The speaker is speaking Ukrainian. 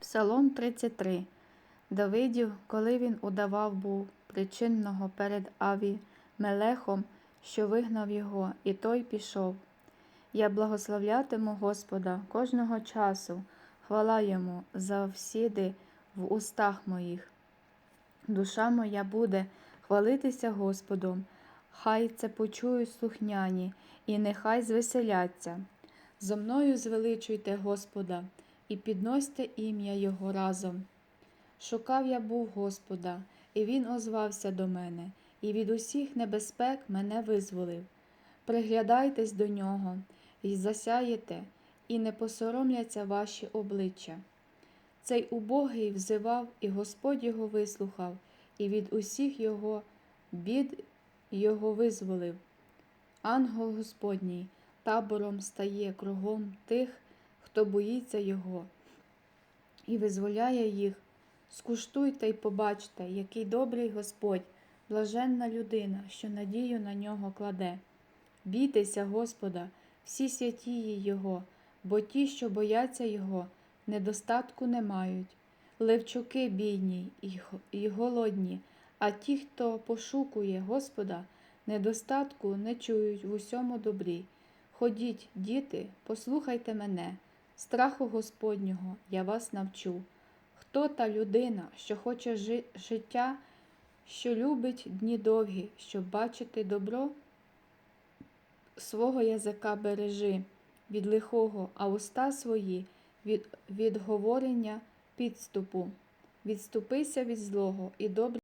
Псалом 33. Давидів, коли він удавав був причинного перед Аві Мелехом, що вигнав його, і той пішов. Я благословлятиму Господа кожного часу, хвала йому завсіди в устах моїх. Душа моя буде хвалитися Господом, хай це почують слухняні, і нехай звеселяться. Зо мною звеличуйте Господа і підносьте ім'я Його разом. Шукав я був Господа, і Він озвався до мене, і від усіх небезпек мене визволив. Приглядайтесь до нього, і засяєте, і не посоромляться ваші обличчя. Цей убогий взивав, і Господь його вислухав, і від усіх його бід його визволив. Ангел Господній табором стає кругом тих, хто боїться Його, і визволяє їх. Скуштуйте й побачте, який добрий Господь, блаженна людина, що надію на нього кладе. Бійтеся Господа, всі святії Його, бо ті, що бояться Його, недостатку не мають. Левчуки бідні і голодні, а ті, хто пошукує Господа, недостатку не чують в усьому добрі. Ходіть, діти, послухайте мене, страху Господнього я вас навчу. Хто та людина, що хоче жи- життя, що любить дні довгі, щоб бачити добро? Свого язика бережи від лихого, а уста свої від, від говорення підступу. Відступися від злого і добре